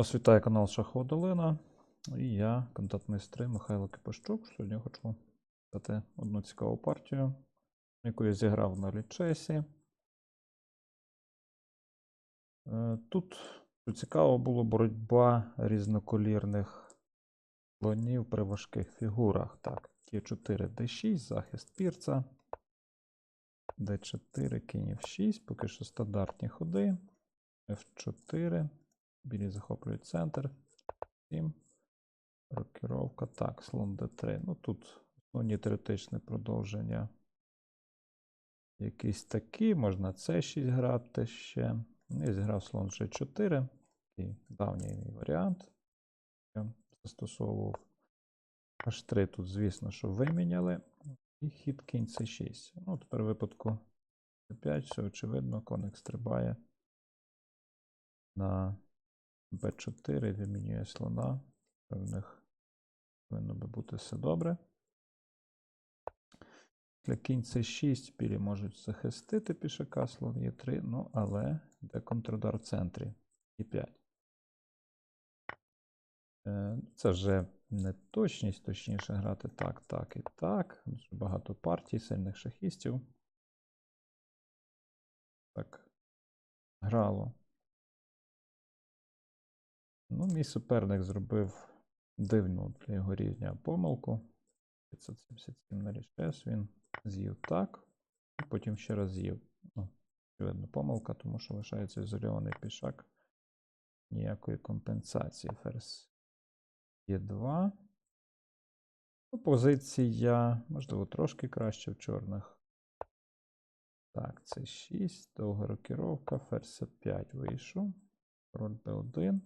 Освітає канал Шахова Долина. І я, кандидат в майстри Михайло Кипащук. Сьогодні хочу дати одну цікаву партію, яку я зіграв на лічесі. Е, Тут цікаво було боротьба різноколірних слонів при важких фігурах. Так, є 4 D6, захист пірца. D4, кінь F6, поки що стандартні ходи. F4. Білі захоплюють центр. 7. Рокіровка. Так, слон D3. Ну тут основні теоретичне продовження. Якісь такі. Можна C6 грати ще. Я зіграв слон G4. Такий давній мій варіант. Я застосовував H3 тут, звісно, що виміняли. І хід кінь C6. Ну, тепер в випадку C5, все очевидно, коник стрибає на b4 вимінює слона. В них повинно би бути все добре. Для кінь c6 білі можуть захистити пішака, слон Е3, ну але йде контрудар в центрі Е5. Е, Це вже не точність, точніше грати так, так і так. Багато партій, сильних шахістів. Так, грало. Ну, мій суперник зробив дивну для його рівня помилку. 577 на рішес він з'їв так, і потім ще раз з'їв. Ну, очевидно, помилка, тому що лишається ізольований пішак. Ніякої компенсації. Ферзь є 2. Ну, позиція, можливо, трошки краще в чорних. Так, це 6, довга рокіровка, ферзь 5 вийшов. Король b1.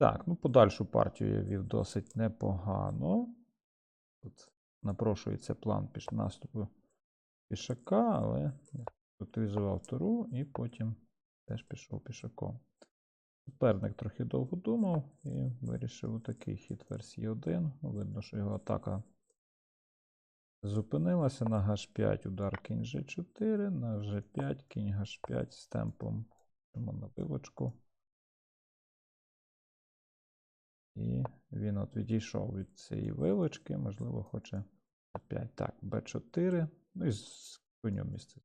Так, ну подальшу партію я вів досить непогано. Тут напрошується план піш наступу пішака, але активізував туру і потім теж пішов пішаком. Суперник трохи довго думав і вирішив такий хід версії 1. Ну, видно, що його атака зупинилася на H5 удар кінь G4, на G5 кінь H5 з темпом на вилочку. І він от відійшов від цієї вилочки, можливо, хоче 5. Так, Б4. Ну і з конем місце.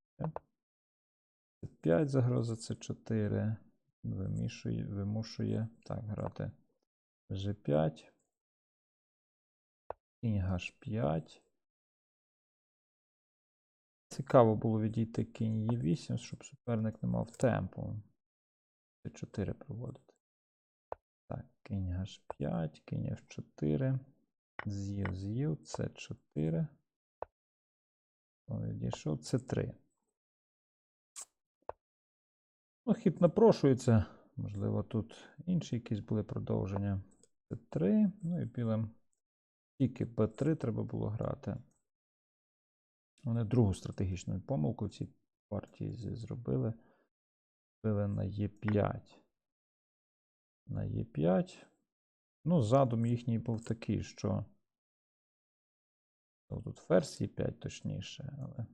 5 загроза С4. Вимішує, вимушує. Так, грати G5. Кінь H5. Цікаво було відійти кінь Е8, щоб суперник не мав темпу. С4 проводити. Так, кінь H5, кінь F4. З'їв, з'їв, С4. Відійшов С3. Ну, хід напрошується. Можливо, тут інші якісь були продовження. С3. Ну і білим тільки Б3 треба було грати. Вони другу стратегічну помилку в цій партії зробили. Били на Е5 на Е5. Ну, задум їхній був такий, що. Тут ферзь Е5 точніше, але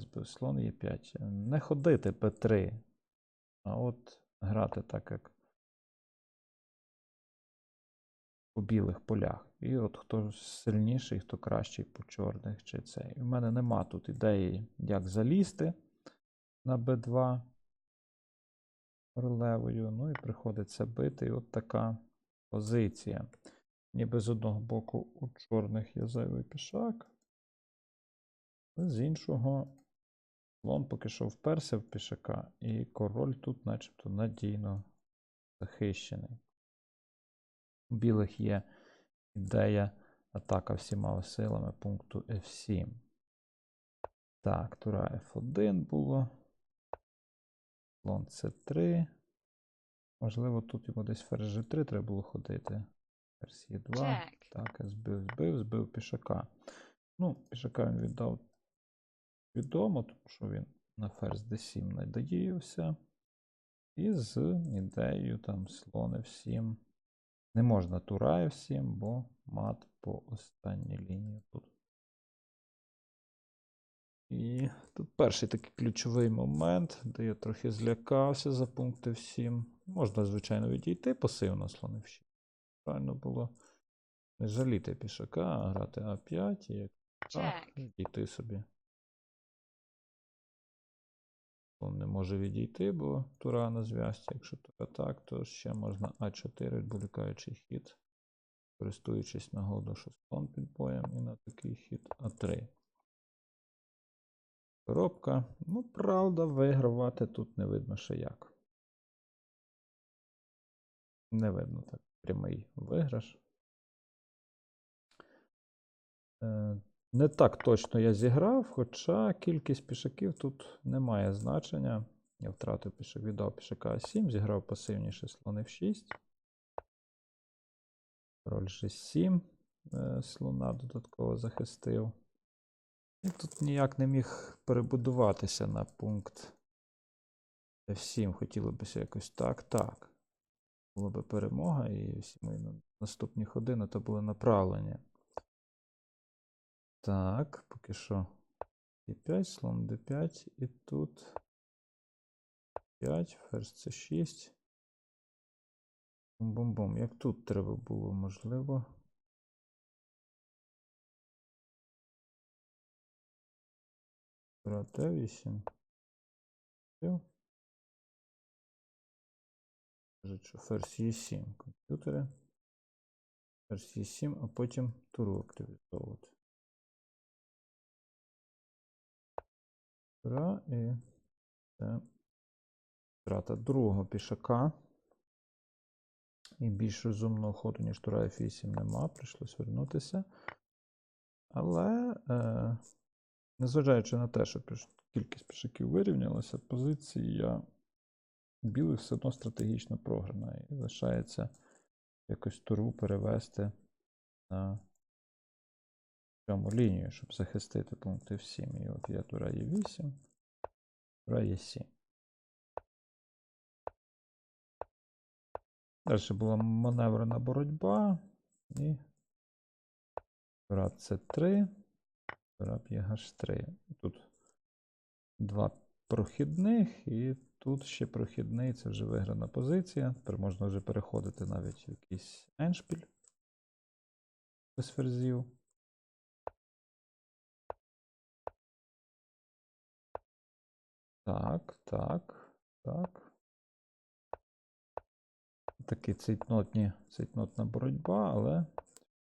збив слон Е5. Не ходити П3, а от грати так, як по білих полях. І от хто сильніший, хто кращий по чорних чи цей. У мене нема тут ідеї, як залізти на Б2 королевою. Ну і приходиться бити. І от така позиція. Ніби з одного боку у чорних є зайвий пішак. З іншого слон поки що вперся в пішака, і король тут, начебто, надійно захищений. У білих є ідея атака всіма силами пункту F7. Так, тура F1 було. Слон С3. Можливо, тут йому десь ферзь G3 треба було ходити. Ферзь Е2. Check. Так, збив, збив, збив пішака. Ну, пішака він віддав відомо, тому що він на ферзь D7 надіявся. І з ідеєю там слон F7. Не можна тура F7, бо мат по останній лінії тут. І тут перший такий ключовий момент, де я трохи злякався за пункт F7. Можна, звичайно, відійти пасивно слони в 6. Правильно було не жаліти пішака, а грати А5 і як відійти собі. Слон не може відійти, бо тура на зв'язці. Якщо тура так, то ще можна А4 відволікаючий хід, користуючись нагоду, що слон під боєм, і на такий хід А3. Коробка. Ну, правда, вигравати тут не видно ще як. Не видно так прямий виграш. Е, Не так точно я зіграв, хоча кількість пішаків тут не має значення. Я втратив пішак, віддав пішака А7, зіграв пасивніше слони в 6. Король G7 е, слона додатково захистив. І тут ніяк не міг перебудуватися на пункт F7. Хотілося якось так, так. Була би перемога, і всі мої наступні ходи на то були направлені. Так, поки що d5, слон d5, і тут 5, ферзь c6. Бум-бум-бум. Як тут треба було, можливо. D8. Все. Кажуть, що ферзь e7 комп'ютери. Ферзь e7, а потім туру активізовувати. Тура і це втрата другого пішака. І більш розумного ходу, ніж тура F8 нема, прийшлось вернутися. Але, е, незважаючи на те, що кількість пішаків вирівнялася, позиція білих все одно стратегічно програна. І лишається якось туру перевести на цьому лінію, щоб захистити пункти F7. І от є тура Е8, тура Е7. Далі була маневрена боротьба і тура С3, б'є H3. Тут два прохідних, і тут ще прохідний, це вже виграна позиція. Тепер можна вже переходити навіть в якийсь еншпіль без ферзів. Так, так, так. Такий цейтнотні, цейтнотна боротьба, але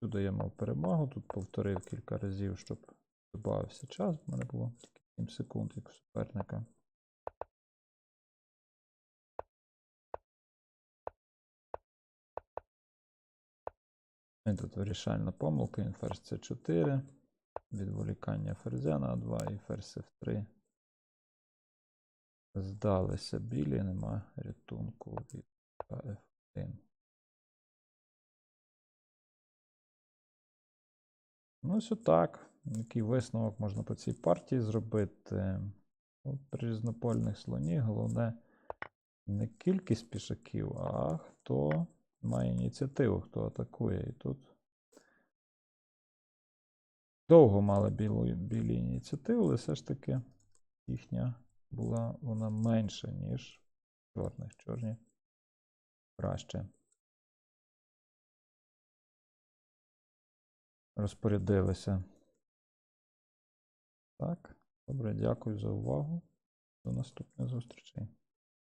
сюди я мав перемогу. Тут повторив кілька разів, щоб додався час. У мене було тільки 7 секунд, як суперника. І тут вирішальна помилка, він ферзь С4, відволікання ферзя на 2 і ферзь F3. Здалися білі, нема рятунку від F1. Ну, ось отак. Який висновок можна по цій партії зробити? Ну, При різнопольних слоні головне не кількість пішаків, а хто має ініціативу, хто атакує. І тут довго мали білу, білі ініціативу, але все ж таки їхня була вона менша, ніж чорних. Чорні краще. Розпорядилися. Так, добре, дякую за увагу. До наступних зустрічей.